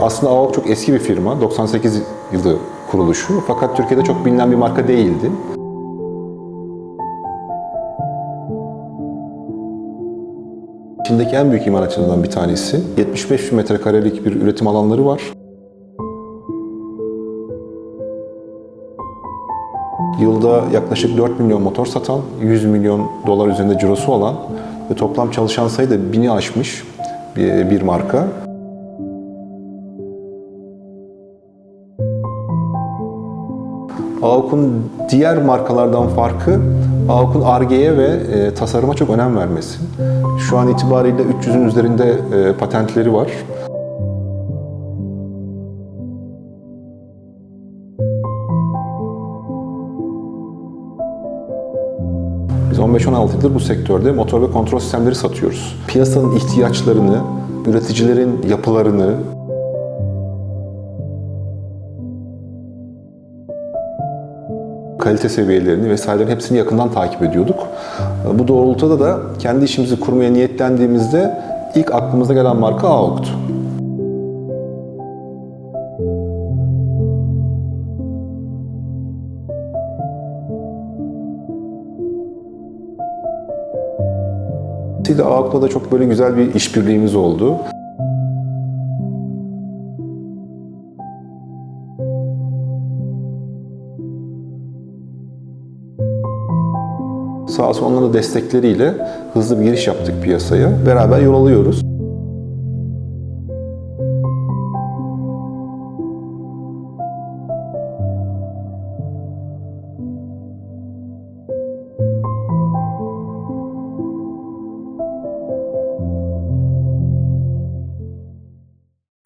Aslında AOK çok eski bir firma. 98 yılı kuruluşu. Fakat Türkiye'de çok bilinen bir marka değildi. Çin'deki en büyük imalatçılarından bir tanesi. 75 bin metrekarelik bir üretim alanları var. Yılda yaklaşık 4 milyon motor satan, 100 milyon dolar üzerinde cirosu olan ve toplam çalışan sayı da bini aşmış bir, bir marka. AUK'un diğer markalardan farkı AUK'un Ar-Ge'ye ve e, tasarıma çok önem vermesi. Şu an itibariyle 300'ün üzerinde e, patentleri var. 15-16 yıldır bu sektörde motor ve kontrol sistemleri satıyoruz. Piyasanın ihtiyaçlarını, üreticilerin yapılarını, kalite seviyelerini vesairelerin hepsini yakından takip ediyorduk. Bu doğrultuda da kendi işimizi kurmaya niyetlendiğimizde ilk aklımıza gelen marka AOK'tu. Dolayısıyla AOK'la da çok böyle güzel bir işbirliğimiz oldu. Sağ olsun onların destekleriyle hızlı bir giriş yaptık piyasaya. Beraber yol alıyoruz.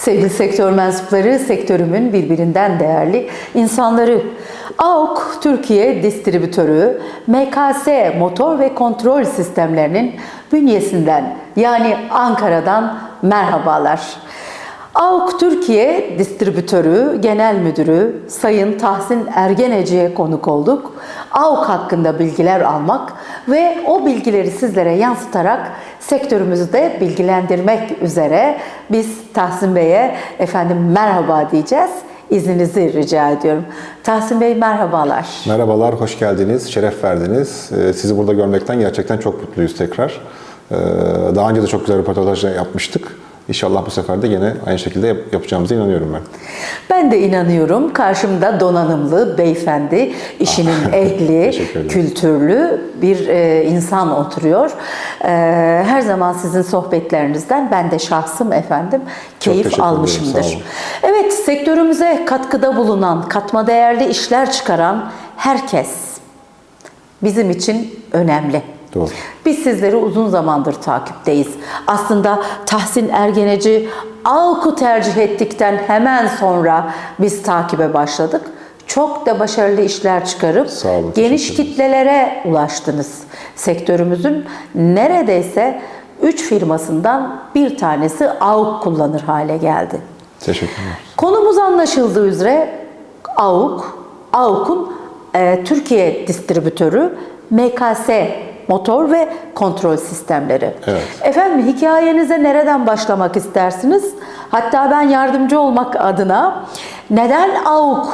Sevgili sektör mensupları, sektörümün birbirinden değerli insanları. AOK Türkiye Distribütörü, MKS Motor ve Kontrol Sistemlerinin bünyesinden yani Ankara'dan merhabalar. AOK Türkiye Distribütörü Genel Müdürü Sayın Tahsin Ergeneci'ye konuk olduk. AOK hakkında bilgiler almak ve o bilgileri sizlere yansıtarak sektörümüzü de bilgilendirmek üzere biz Tahsin Bey'e efendim merhaba diyeceğiz. İzninizi rica ediyorum. Tahsin Bey merhabalar. Merhabalar, hoş geldiniz, şeref verdiniz. Ee, Sizi burada görmekten gerçekten çok mutluyuz tekrar. Ee, Daha önce de çok güzel röportajlar yapmıştık. İnşallah bu sefer de yine aynı şekilde yap- yapacağımıza inanıyorum ben. Ben de inanıyorum. Karşımda donanımlı, beyefendi, işinin ehli, Teşekkür ederim. kültürlü bir e, insan oturuyor. E, her zaman sizin sohbetlerinizden ben de şahsım efendim keyif almışımdır. Evet, sektörümüze katkıda bulunan, katma değerli işler çıkaran herkes bizim için önemli. Doğru. Biz sizleri uzun zamandır takipteyiz. Aslında Tahsin Ergeneci AUK'u tercih ettikten hemen sonra biz takibe başladık. Çok da başarılı işler çıkarıp olun, geniş kitlelere ulaştınız. Sektörümüzün neredeyse 3 firmasından bir tanesi AUK kullanır hale geldi. Teşekkürler. Konumuz anlaşıldığı üzere AUK, AUK'un e, Türkiye distribütörü MKS motor ve kontrol sistemleri. Evet. Efendim hikayenize nereden başlamak istersiniz? Hatta ben yardımcı olmak adına neden AUK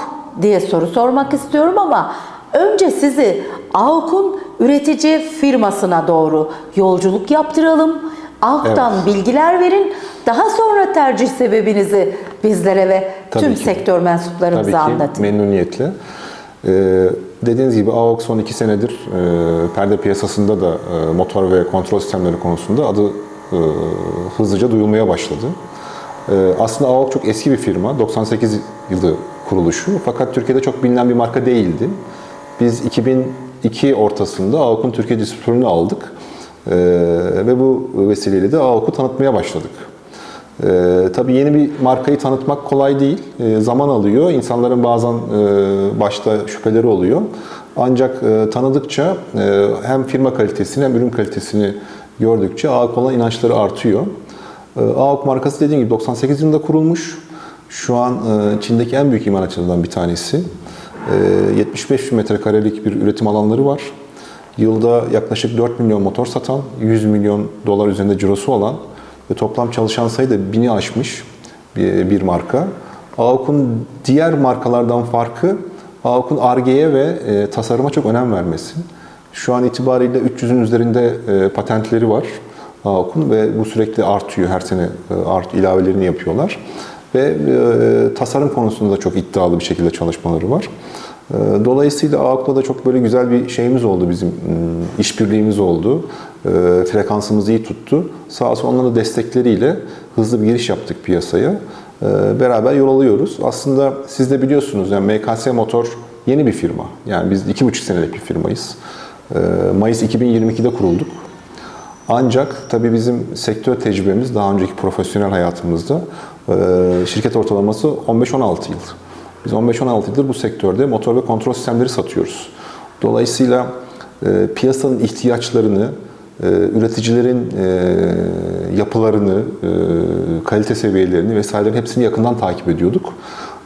diye soru sormak istiyorum ama önce sizi AUK'un üretici firmasına doğru yolculuk yaptıralım. AUK'tan Evet. bilgiler verin. Daha sonra tercih sebebinizi bizlere ve Tabii tüm ki. sektör mensuplarımıza Tabii ki anlatın. memnuniyetle. Ee, dediğiniz gibi AOK son iki senedir e, perde piyasasında da e, motor ve kontrol sistemleri konusunda adı e, hızlıca duyulmaya başladı. E, aslında AOK çok eski bir firma. 98 yılı kuruluşu. Fakat Türkiye'de çok bilinen bir marka değildi. Biz 2002 ortasında AOK'un Türkiye distribütörünü aldık. E, ve bu vesileyle de AOK'u tanıtmaya başladık. Ee, tabii yeni bir markayı tanıtmak kolay değil. Ee, zaman alıyor. İnsanların bazen e, başta şüpheleri oluyor. Ancak e, tanıdıkça e, hem firma kalitesini hem ürün kalitesini gördükçe AOK olan inançları artıyor. E, AOK markası dediğim gibi 98 yılında kurulmuş. Şu an e, Çin'deki en büyük imalatçılarından bir tanesi. Ee, 75 bin metrekarelik bir üretim alanları var. Yılda yaklaşık 4 milyon motor satan, 100 milyon dolar üzerinde cirosu olan ve toplam çalışan sayı da bini aşmış bir, bir marka. AUK'un diğer markalardan farkı AUK'un Ar-Ge'ye ve e, tasarıma çok önem vermesi. Şu an itibariyle 300'ün üzerinde e, patentleri var AUK'un ve bu sürekli artıyor. Her sene e, art ilavelerini yapıyorlar. Ve e, tasarım konusunda da çok iddialı bir şekilde çalışmaları var. E, Dolayısıyla AUK'la da çok böyle güzel bir şeyimiz oldu bizim, m, işbirliğimiz oldu. E, Frekansımız iyi tuttu. Sağ olsun onların destekleriyle hızlı bir giriş yaptık piyasaya. E, Beraber yol alıyoruz. Aslında siz de biliyorsunuz yani MKS Motor yeni bir firma. Yani biz iki buçuk senelik bir firmayız. Mayıs 2022'de kurulduk. Ancak tabii bizim sektör tecrübemiz daha önceki profesyonel hayatımızda şirket ortalaması 15-16 yıl. Biz 15-16 yıldır bu sektörde motor ve kontrol sistemleri satıyoruz. Dolayısıyla e, piyasanın ihtiyaçlarını, e, üreticilerin e, yapılarını, e, kalite seviyelerini vesairelerin hepsini yakından takip ediyorduk.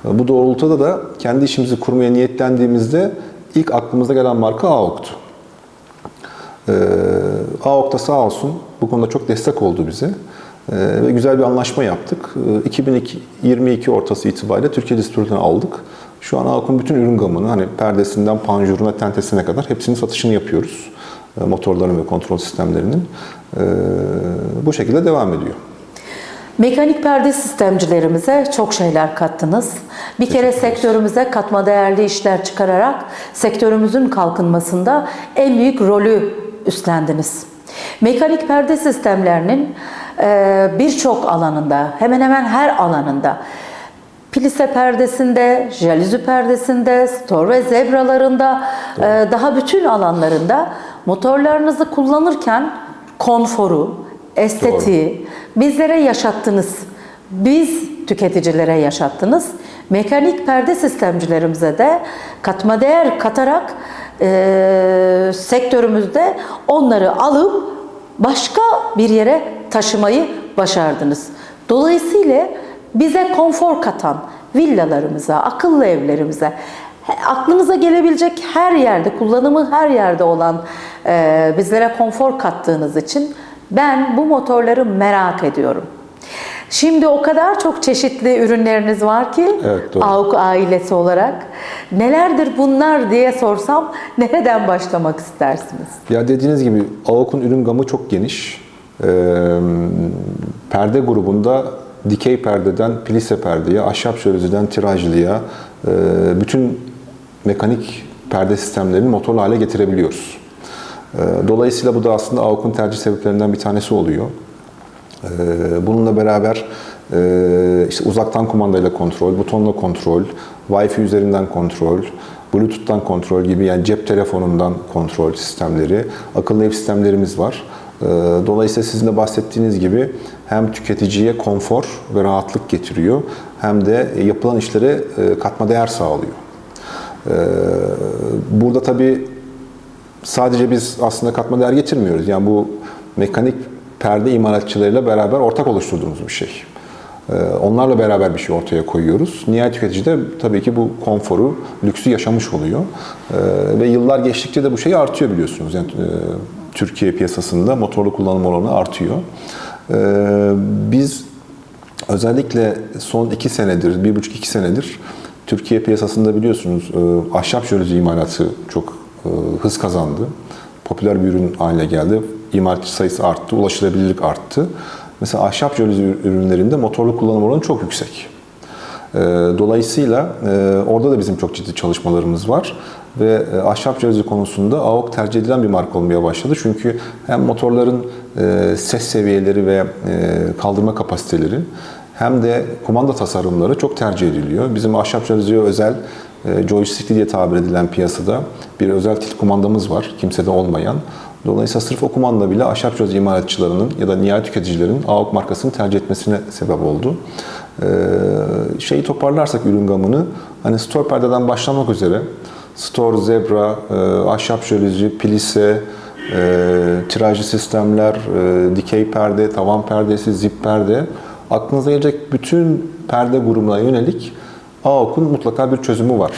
E, Bu doğrultuda da kendi işimizi kurmaya niyetlendiğimizde ilk aklımıza gelen marka AOK'tu. Ee, AOK da sağ olsun bu konuda çok destek oldu bize. Ee, ve güzel bir anlaşma yaptık. Ee, 2022 ortası itibariyle Türkiye distribütörünü aldık. Şu an AOK'un bütün ürün gamını hani perdesinden panjuruna, tentesine kadar hepsinin satışını yapıyoruz. Ee, motorların ve kontrol sistemlerinin. Ee, bu şekilde devam ediyor. Mekanik perde sistemcilerimize çok şeyler kattınız. Bir kere sektörümüze katma değerli işler çıkararak sektörümüzün kalkınmasında en büyük rolü üstlendiniz. Mekanik perde sistemlerinin birçok alanında, hemen hemen her alanında Plise perdesinde, jalüzi perdesinde, stor ve zebralarında, e, daha bütün alanlarında motorlarınızı kullanırken konforu, estetiği bizlere yaşattınız. Biz tüketicilere yaşattınız. Mekanik perde sistemcilerimize de katma değer katarak e, sektörümüzde onları alıp başka bir yere taşımayı başardınız. Dolayısıyla bize konfor katan villalarımıza, akıllı evlerimize, aklınıza gelebilecek her yerde, kullanımı her yerde olan e, bizlere konfor kattığınız için ben bu motorları merak ediyorum. Şimdi o kadar çok çeşitli ürünleriniz var ki Evet, doğru. AUK ailesi olarak. Nelerdir bunlar diye sorsam nereden başlamak istersiniz? Ya dediğiniz gibi AOK'un ürün gamı çok geniş. Ee, perde grubunda dikey perdeden plise perdeye, ahşap şölüzeden tirajlıya, e, bütün mekanik perde sistemlerini motorlu hale getirebiliyoruz. Ee, dolayısıyla bu da aslında AOK'un tercih sebeplerinden bir tanesi oluyor. Ee, Bununla beraber e, işte uzaktan kumandayla kontrol, butonla kontrol, Wi-Fi üzerinden kontrol, Bluetooth'tan kontrol gibi yani cep telefonundan kontrol sistemleri, akıllı ev sistemlerimiz var. Ee, Dolayısıyla sizin de bahsettiğiniz gibi hem tüketiciye konfor ve rahatlık getiriyor hem de yapılan işlere e, katma değer sağlıyor. Ee, Burada tabii sadece biz aslında katma değer getirmiyoruz. Yani bu mekanik perde imalatçılarıyla beraber ortak oluşturduğumuz bir şey. Ee, Onlarla beraber bir şey ortaya koyuyoruz. Nihayet tüketici de tabii ki bu konforu, lüksü yaşamış oluyor. Ee, Ve yıllar geçtikçe de bu şey artıyor biliyorsunuz. Yani e, Türkiye piyasasında motorlu kullanım oranı artıyor. Ee, Biz özellikle son iki senedir, bir buçuk iki senedir Türkiye piyasasında biliyorsunuz e, ahşap jöluzi imalatı çok e, hız kazandı. Popüler bir ürün haline geldi. İmalatçı sayısı arttı, ulaşılabilirlik arttı. Mesela ahşap jöluzi ürünlerinde motorlu kullanım oranı çok yüksek. E, Dolayısıyla e, orada da bizim çok ciddi çalışmalarımız var ve e, ahşap jöluzi konusunda AOK tercih edilen bir marka olmaya başladı. Çünkü hem motorların e, ses seviyeleri ve kaldırma kapasiteleri hem de kumanda tasarımları çok tercih ediliyor. Bizim ahşap jöluziye özel joystickli diye tabir edilen piyasada bir özel tilt kumandamız var, kimsede olmayan. Dolayısıyla sırf o kumanda bile ahşap jöluzi imalatçılarının ya da nihayet tüketicilerin AOK markasını tercih etmesine sebep oldu. Ee, şeyi toparlarsak ürün gamını hani store perdeden başlamak üzere store, zebra, e, ahşap jöluzi, plise, e, tirajlı sistemler, e, dikey perde, tavan perdesi, zip perde aklınıza gelecek bütün perde grubuna yönelik AOK'un mutlaka bir çözümü var.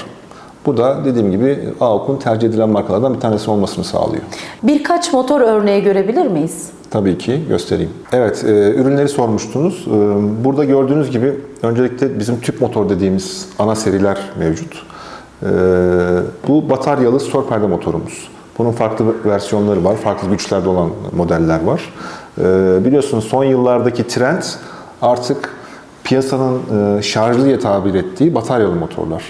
Bu da dediğim gibi AOK'un tercih edilen markalardan bir tanesi olmasını sağlıyor. Birkaç motor örneği görebilir miyiz? Tabii ki göstereyim. Evet, e, ürünleri sormuştunuz. E, burada gördüğünüz gibi öncelikle bizim tüp motor dediğimiz ana seriler mevcut. E, bu bataryalı stör perde motorumuz. Bunun farklı versiyonları var, farklı güçlerde olan modeller var. E, biliyorsunuz son yıllardaki trend artık piyasanın e, şarjlı diye tabir ettiği bataryalı motorlar.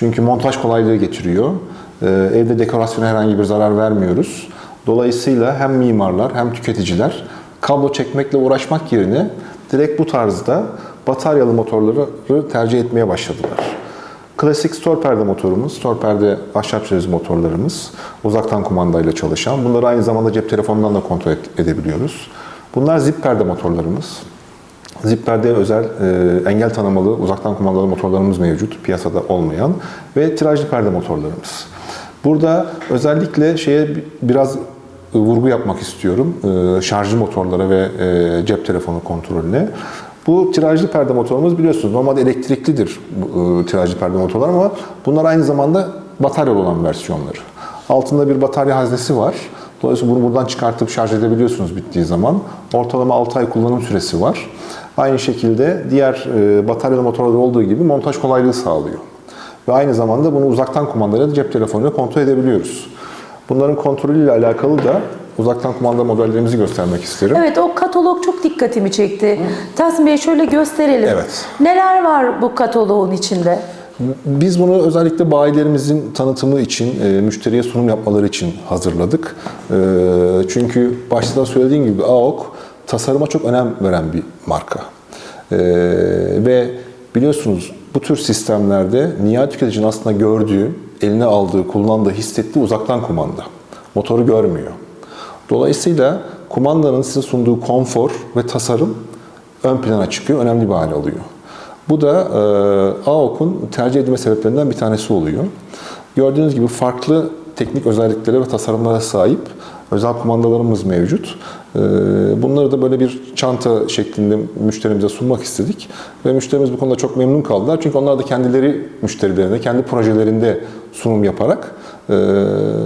Çünkü montaj kolaylığı getiriyor. E, evde dekorasyona herhangi bir zarar vermiyoruz. Dolayısıyla hem mimarlar hem tüketiciler kablo çekmekle uğraşmak yerine direkt bu tarzda bataryalı motorları tercih etmeye başladılar. Klasik perde motorumuz, perde ahşap çerez motorlarımız, uzaktan kumandayla çalışan. Bunları aynı zamanda cep telefonundan da kontrol edebiliyoruz. Bunlar zip perde motorlarımız. Zip perdeye özel e, engel tanımalı uzaktan kumandalı motorlarımız mevcut, piyasada olmayan ve tirajlı perde motorlarımız. Burada özellikle şeye bi- biraz vurgu yapmak istiyorum. E, şarjlı motorlara ve e, cep telefonu kontrolüne. Bu tirajlı perde motorumuz biliyorsunuz normalde elektriklidir e, tirajlı perde motorlar ama bunlar aynı zamanda bataryalı olan versiyonları. Altında bir batarya haznesi var. Dolayısıyla bunu buradan çıkartıp şarj edebiliyorsunuz bittiği zaman. Ortalama 6 ay kullanım süresi var. Aynı şekilde diğer e, bataryalı motorlarda olduğu gibi montaj kolaylığı sağlıyor. Ve aynı zamanda bunu uzaktan kumandayla da cep telefonuyla kontrol edebiliyoruz. Bunların kontrolüyle alakalı da uzaktan kumanda modellerimizi göstermek isterim. Evet o katalog çok dikkatimi çekti. Tahsin Bey şöyle gösterelim. Evet. Neler var bu kataloğun içinde? Biz bunu özellikle bayilerimizin tanıtımı için, e, müşteriye sunum yapmaları için hazırladık. E, çünkü başta da söylediğim gibi AOK tasarıma çok önem veren bir marka. E, ve biliyorsunuz bu tür sistemlerde nihayet tüketicinin aslında gördüğü, eline aldığı, kullandığı, hissettiği uzaktan kumanda. Motoru görmüyor. Dolayısıyla kumandanın size sunduğu konfor ve tasarım ön plana çıkıyor, önemli bir hale alıyor. Bu da e, AOK'un tercih edilme sebeplerinden bir tanesi oluyor. Gördüğünüz gibi farklı teknik özelliklere ve tasarımlara sahip özel kumandalarımız mevcut. E, bunları da böyle bir çanta şeklinde müşterimize sunmak istedik. Ve müşterimiz bu konuda çok memnun kaldılar. Çünkü onlar da kendileri müşterilerine, kendi projelerinde sunum yaparak e,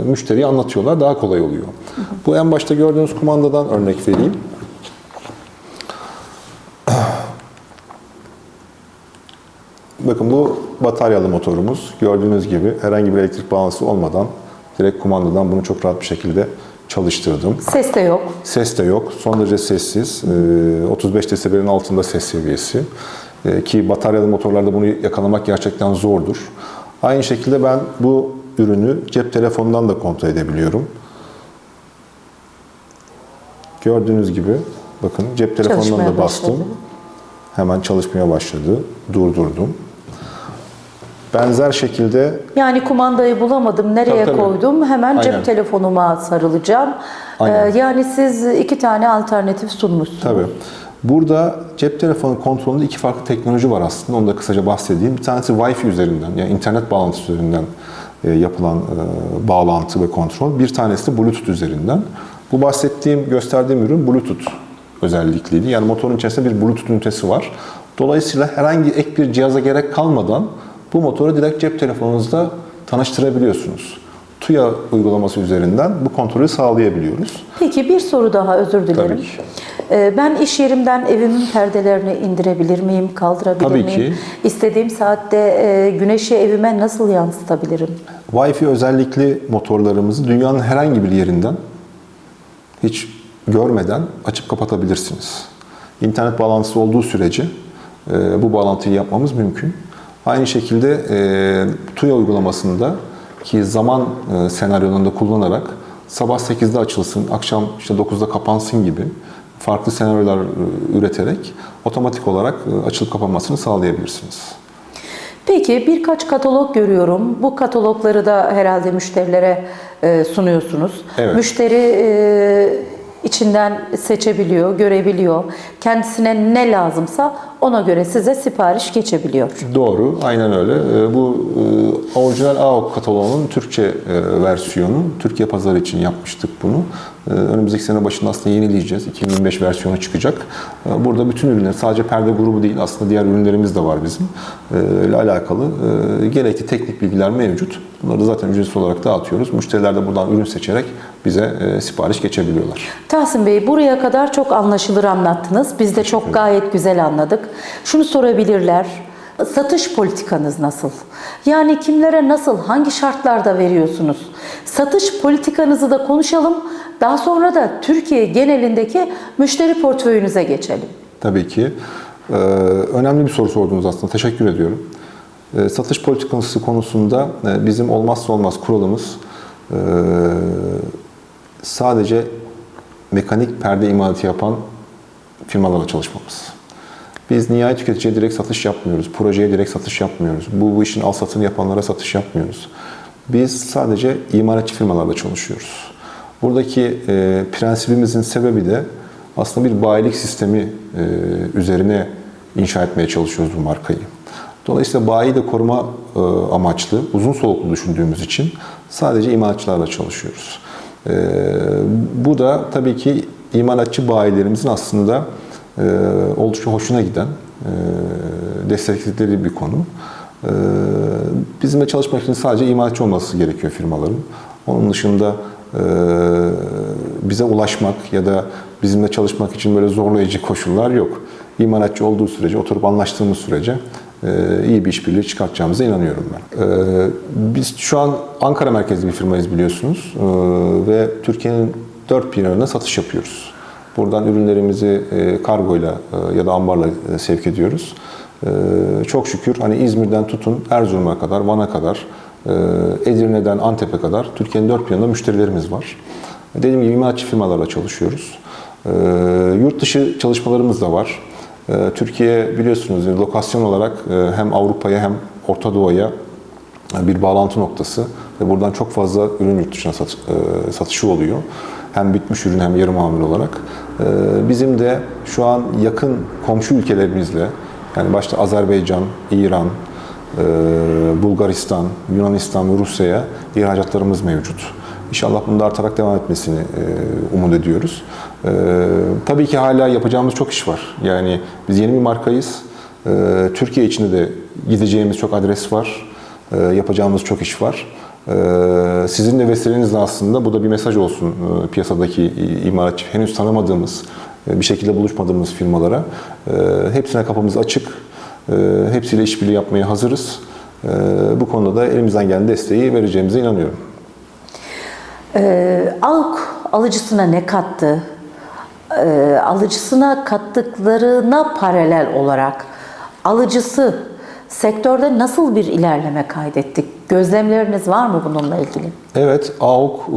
müşteriye anlatıyorlar. Daha kolay oluyor. Bu en başta gördüğünüz kumandadan örnek vereyim. Bakın bu bataryalı motorumuz. Gördüğünüz gibi herhangi bir elektrik bağlantısı olmadan direkt kumandadan bunu çok rahat bir şekilde çalıştırdım. Ses de yok. Ses de yok. Son derece sessiz. Ee, 35 desibelin altında ses seviyesi. Ee, Ki bataryalı motorlarda bunu yakalamak gerçekten zordur. Aynı şekilde ben bu ürünü cep telefonundan da kontrol edebiliyorum. Gördüğünüz gibi bakın cep telefonundan Çalışmaya da bastım. başladı. Hemen çalışmaya başladı. Durdurdum. Benzer şekilde Yani kumandayı bulamadım, nereye Tabii, tabii. koydum? Hemen Aynen. cep telefonuma sarılacağım. Aynen. Ee, yani siz iki tane alternatif sunmuşsunuz. Tabii. Burada cep telefonu kontrolünde iki farklı teknoloji var aslında. Onu da kısaca bahsedeyim. Bir tanesi Wi-Fi üzerinden, yani internet bağlantısı üzerinden e, yapılan e, bağlantı ve kontrol. Bir tanesi de Bluetooth üzerinden. Bu bahsettiğim, gösterdiğim ürün Bluetooth özellikliydi. Yani motorun içerisinde bir Bluetooth ünitesi var. Dolayısıyla herhangi ek bir cihaza gerek kalmadan bu motoru direkt cep telefonunuzda tanıştırabiliyorsunuz. TUYA uygulaması üzerinden bu kontrolü sağlayabiliyoruz. Peki bir soru daha özür dilerim. Tabii ki. Ee, Ben iş yerimden evimin perdelerini indirebilir miyim, kaldırabilir Tabii miyim? ki. İstediğim saatte e, güneşi evime nasıl yansıtabilirim? Wi-Fi özellikli motorlarımızı dünyanın herhangi bir yerinden hiç görmeden açıp kapatabilirsiniz. İnternet bağlantısı olduğu sürece e, bu bağlantıyı yapmamız mümkün. Aynı şekilde e, TUYA uygulamasında ki zaman e, senaryolarında kullanarak sabah 8'de açılsın, akşam işte 9'da kapansın gibi farklı senaryolar e, üreterek otomatik olarak e, açılıp kapanmasını sağlayabilirsiniz. Peki birkaç katalog görüyorum. Bu katalogları da herhalde müşterilere e, sunuyorsunuz. Evet. Müşteri içinden seçebiliyor, görebiliyor. Kendisine ne lazımsa ona göre size sipariş geçebiliyor. Doğru, aynen öyle. Ee, Bu e, orijinal AOK kataloğunun Türkçe e, versiyonu. Türkiye pazarı için yapmıştık bunu. Ee, Önümüzdeki sene başında aslında yenileyeceğiz. 2025 versiyonu çıkacak. Ee, Burada bütün ürünler, sadece perde grubu değil, aslında diğer ürünlerimiz de var bizim. Ee, ile alakalı e, gerekli teknik bilgiler mevcut. Bunları da zaten ücretsiz olarak dağıtıyoruz. Müşteriler de buradan ürün seçerek bize e, sipariş geçebiliyorlar. Tahsin Bey buraya kadar çok anlaşılır anlattınız. Biz de çok gayet güzel anladık. Şunu sorabilirler. Satış politikanız nasıl? Yani kimlere nasıl, hangi şartlarda veriyorsunuz? Satış politikanızı da konuşalım. Daha sonra da Türkiye genelindeki müşteri portföyünüze geçelim. Tabii ki. Ee, önemli bir soru sordunuz aslında. Teşekkür ediyorum. Ee, satış politikası konusunda e, bizim olmazsa olmaz kuralımız e, sadece mekanik perde imalatı yapan firmalarla çalışmamız. Biz nihai tüketiciye direkt satış yapmıyoruz. Projeye direkt satış yapmıyoruz. Bu, bu işin al satını yapanlara satış yapmıyoruz. Biz sadece imalatçı firmalarla çalışıyoruz. Buradaki e, prensibimizin sebebi de aslında bir bayilik sistemi e, üzerine inşa etmeye çalışıyoruz bu markayı. Dolayısıyla bayi de koruma e, amaçlı, uzun soluklu düşündüğümüz için sadece imalatçılarla çalışıyoruz. E, bu da tabii ki imalatçı bayilerimizin aslında oldukça hoşuna giden, e, destekledikleri bir konu. E, bizimle çalışmak için sadece imalatçı olması gerekiyor firmaların. Onun dışında bize ulaşmak ya da bizimle çalışmak için böyle zorlayıcı koşullar yok. İmalatçı olduğu sürece, oturup anlaştığımız sürece iyi bir işbirliği çıkartacağımıza inanıyorum ben. Biz şu an Ankara merkezli bir firmayız biliyorsunuz ve Türkiye'nin dört bir yanına satış yapıyoruz. Buradan ürünlerimizi e, kargoyla e, ya da ambarla e, sevk ediyoruz. Çok şükür hani İzmir'den tutun Erzurum'a kadar, Van'a kadar, Edirne'den Antep'e kadar Türkiye'nin dört bir yanında müşterilerimiz var. Dediğim gibi imalatçı firmalarla çalışıyoruz. Yurt dışı çalışmalarımız da var. Türkiye biliyorsunuz lokasyon olarak hem Avrupa'ya hem Orta Doğu'ya bir bağlantı noktası ve buradan çok fazla ürün yurt dışına sat, satışı oluyor. Hem bitmiş ürün hem yarı mamul olarak. E, bizim de şu an yakın komşu ülkelerimizle yani başta Azerbaycan, İran, e, Bulgaristan, Yunanistan ve Rusya'ya ihracatlarımız mevcut. İnşallah bunun da artarak devam etmesini e, umut ediyoruz. E, tabii ki hala yapacağımız çok iş var. Yani biz yeni bir markayız. Türkiye içinde de gideceğimiz çok adres var. Yapacağımız çok iş var. E, sizin de vesilenizle aslında bu da bir mesaj olsun e, piyasadaki imalatçı henüz tanımadığımız, e, bir şekilde buluşmadığımız firmalara. E, hepsine kapımız açık. E, hepsiyle işbirliği yapmaya hazırız. Bu konuda da elimizden gelen desteği vereceğimize inanıyorum. Ee, AUK alıcısına ne kattı? Ee, alıcısına kattıklarına paralel olarak alıcısı sektörde nasıl bir ilerleme kaydettik? Gözlemleriniz var mı bununla ilgili? Evet, AOK, e,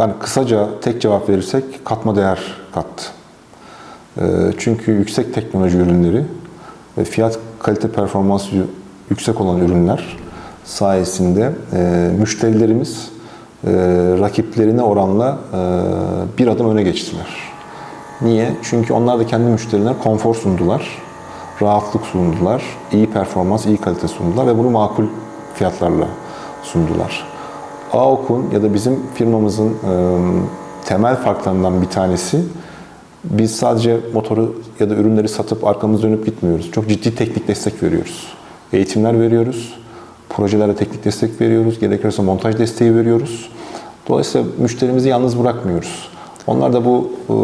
yani kısaca tek cevap verirsek katma değer kattı. E, Çünkü yüksek teknoloji ürünleri ve fiyat kalite performansı yü- yüksek olan ürünler sayesinde e, müşterilerimiz rakiplerine oranla bir adım öne geçtiler. Niye? Çünkü onlar da kendi müşterilerine konfor sundular, rahatlık sundular, iyi performans, iyi kalite sundular ve bunu makul fiyatlarla sundular. AOK'un ya da bizim firmamızın e, temel farklarından bir tanesi biz sadece motoru ya da ürünleri satıp arkamız dönüp gitmiyoruz. Çok ciddi teknik destek veriyoruz. Eğitimler veriyoruz. Projelere teknik destek veriyoruz. Gerekirse montaj desteği veriyoruz. Dolayısıyla müşterimizi yalnız bırakmıyoruz. Onlar da bu e,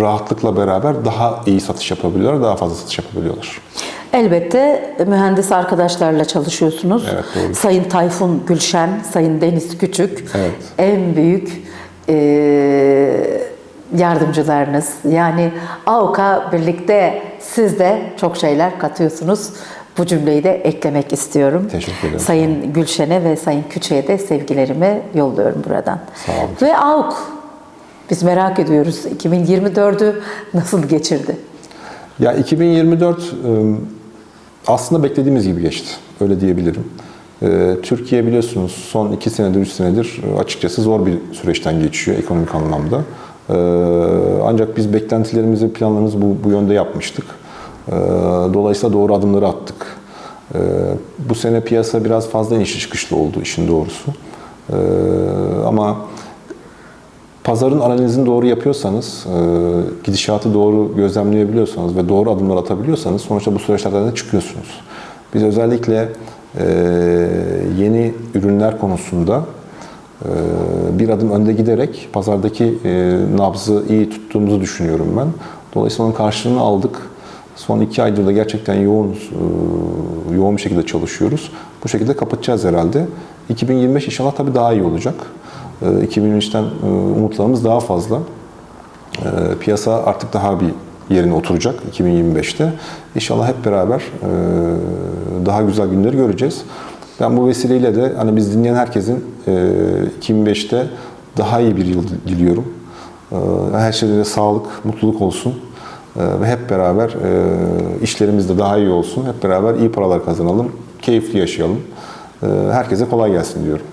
rahatlıkla beraber daha iyi satış yapabiliyorlar, daha fazla satış yapabiliyorlar. Elbette mühendis arkadaşlarla çalışıyorsunuz. Evet, doğru. Sayın Tayfun Gülşen, Sayın Deniz Küçük Evet. en büyük e, yardımcılarınız. Yani AOK'a birlikte siz de çok şeyler katıyorsunuz. Bu cümleyi de eklemek istiyorum. Teşekkür ederim. Sayın Gülşen'e ve Sayın Küçük'e de sevgilerimi yolluyorum buradan. Sağ olun. Ve AOK, biz merak ediyoruz 2024'ü nasıl geçirdi? Ya 2024 e, aslında beklediğimiz gibi geçti. Öyle diyebilirim. E, Türkiye biliyorsunuz son 2 senedir, 3 senedir e, açıkçası zor bir süreçten geçiyor ekonomik anlamda. E, Ancak biz beklentilerimizi, planlarımızı bu, bu yönde yapmıştık. E, Dolayısıyla doğru adımları attık. Bu sene piyasa biraz fazla inişli çıkışlı oldu işin doğrusu. Ama Pazarın analizini doğru yapıyorsanız, e, gidişatı doğru gözlemleyebiliyorsanız ve doğru adımlar atabiliyorsanız sonuçta bu süreçlerden de çıkıyorsunuz. Biz özellikle e, yeni ürünler konusunda e, bir adım önde giderek pazardaki nabzı iyi tuttuğumuzu düşünüyorum ben. Dolayısıyla onun karşılığını aldık. Son iki aydır da gerçekten yoğun, yoğun bir şekilde çalışıyoruz. Bu şekilde kapatacağız herhalde. 2025 inşallah tabii daha iyi olacak. E, 2023'ten e, umutlarımız daha fazla. E, Piyasa artık daha bir yerine oturacak 2025'te. İnşallah hep beraber e, daha güzel günleri göreceğiz. Ben bu vesileyle de hani biz dinleyen herkesin e, 2025'te daha iyi bir yıl diliyorum. E, Her şeyde de sağlık, mutluluk olsun. E, Ve hep beraber e, işlerimiz de daha iyi olsun. Hep beraber iyi paralar kazanalım, keyifli yaşayalım. E, Herkese kolay gelsin diyorum.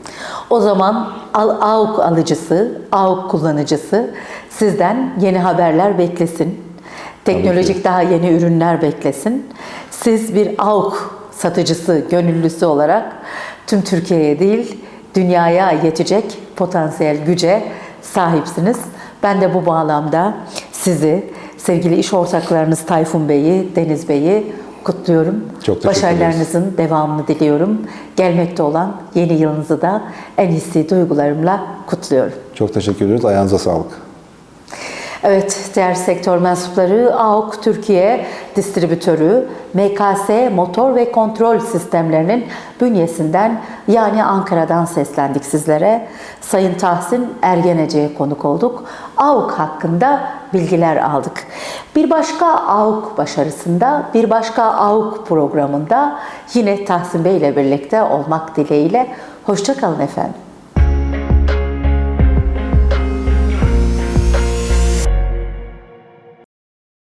O zaman AUK alıcısı, AUK kullanıcısı sizden yeni haberler beklesin. Teknolojik daha yeni ürünler beklesin. Siz bir AUK satıcısı, gönüllüsü olarak tüm Türkiye'ye değil, dünyaya yetecek potansiyel güce sahipsiniz. Ben de bu bağlamda sizi, sevgili iş ortaklarınız Tayfun Bey'i, Deniz Bey'i kutluyorum. Çok teşekkür ederiz. Başarılarınızın devamını diliyorum. Gelmekte olan yeni yılınızı da en hissi duygularımla kutluyorum. Çok teşekkür ediyoruz. Ayağınıza sağlık. Evet, diğer sektör mensupları AUK Türkiye distribütörü MKS Motor ve Kontrol Sistemlerinin bünyesinden yani Ankara'dan seslendik sizlere. Sayın Tahsin Ergenece'ye konuk olduk. AUK hakkında bilgiler aldık. Bir başka AUK başarısında, bir başka AUK programında yine Tahsin Bey ile birlikte olmak dileğiyle. Hoşçakalın efendim.